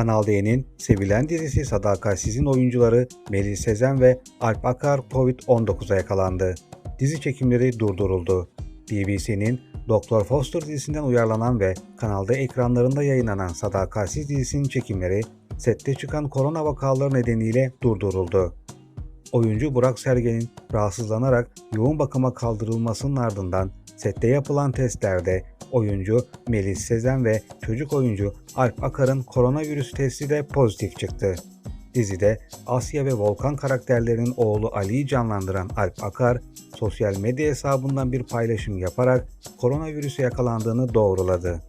Kanal D'nin sevilen dizisi Sadakatsiz'in oyuncuları Melih Sezen ve Alp Akar Covid-19'a yakalandı. Dizi çekimleri durduruldu. BBC'nin Doktor Foster dizisinden uyarlanan ve kanalda ekranlarında yayınlanan Sadakatsiz dizisinin çekimleri sette çıkan korona vakaları nedeniyle durduruldu. Oyuncu Burak Sergen'in rahatsızlanarak yoğun bakıma kaldırılmasının ardından sette yapılan testlerde oyuncu Melis Sezen ve çocuk oyuncu Alp Akar'ın koronavirüs testi de pozitif çıktı. Dizide Asya ve Volkan karakterlerinin oğlu Ali'yi canlandıran Alp Akar, sosyal medya hesabından bir paylaşım yaparak koronavirüse yakalandığını doğruladı.